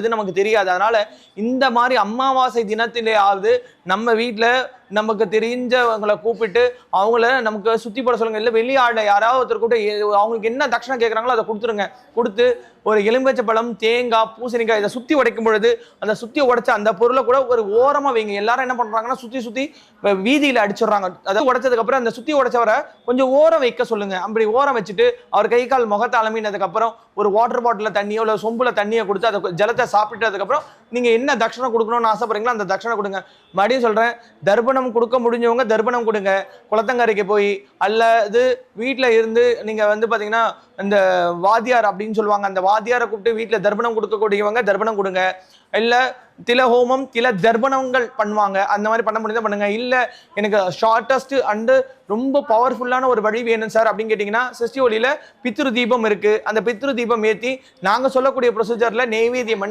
வருதுன்னு நமக்கு தெரியாது. அதனால இந்த மாதிரி அமாவாசை தினத்திலேயாவது நம்ம வீட்டில் நமக்கு தெரிஞ்சவங்களை கூப்பிட்டு அவங்கள நமக்கு சுத்தி போட சொல்லுங்க. இல்லை வெளியாட யாராவது ஒருத்தர் கூப்பிட்டு அவங்களுக்கு என்ன தட்சணை கேட்குறாங்களோ அதை கொடுத்துருங்க. கொடுத்து ஒரு எலும்பச்சை பழம் தேங்காய் பூசணிக்காய் இதை சுற்றி உடைக்கும் பொழுது அந்த சுற்றி உடைச்ச அந்த பொருளை கூட ஒரு ஓரமாக வைங்க. எல்லாரும் என்ன பண்ணுறாங்கன்னா சுற்றி சுற்றி வீதியில் அடிச்சிடுறாங்க. அதாவது உடைச்சதுக்கப்புறம் அந்த சுற்றி உடைச்சவரை கொஞ்சம் ஓரம் வைக்க சொல்லுங்க. அப்படி ஓரம் வச்சுட்டு அவர் கை கால் முகத்தை அலமினதுக்கப்புறம் ஒரு வாட்டர் பாட்டிலில் தண்ணியோ இல்லை சொம்புல தண்ணியை கொடுத்து அதை ஜலத்தை சாப்பிட்டதுக்கப்புறம் நீங்கள் என்ன தட்சணை கொடுக்கணும்னு ஆசைப்படுறீங்களோ அந்த தட்சணை கொடுங்க. மறுபடியும் சொல்கிறேன் தர்ப்பணம் கொடுக்க முடிஞ்சவங்க தர்ப்பணம் கொடுங்க. குளத்தங்கரைக்கு போய் அல்லது வீட்டில் இருந்து நீங்கள் வந்து பார்த்தீங்கன்னா இந்த வாத்தியார் அப்படின்னு சொல்லுவாங்க அந்த வாத்தியாரை கூப்பிட்டு வீட்டில் தர்ப்பணம் கொடுக்கக்கூடியவங்க தர்ப்பணம் கொடுங்க. இல்லை தில ஹோமம் தில தர்ப்பணங்கள் பண்ணுவாங்க. அந்த மாதிரி பண்ண முடியுதா பண்ணுங்க. இல்லை எனக்கு ஷார்ட்டஸ்ட் அண்டு ரொம்ப பவர்ஃபுல்லான ஒரு வழி வேணும் சார் அப்படின்னு கேட்டிங்கன்னா சிருஷ்டி ஒளியில் பித்ரு தீபம் இருக்கு. அந்த பித்ரு தீபம் ஏற்றி நாங்க சொல்லக்கூடிய ப்ரொசீஜரில் நெய்வேதியம்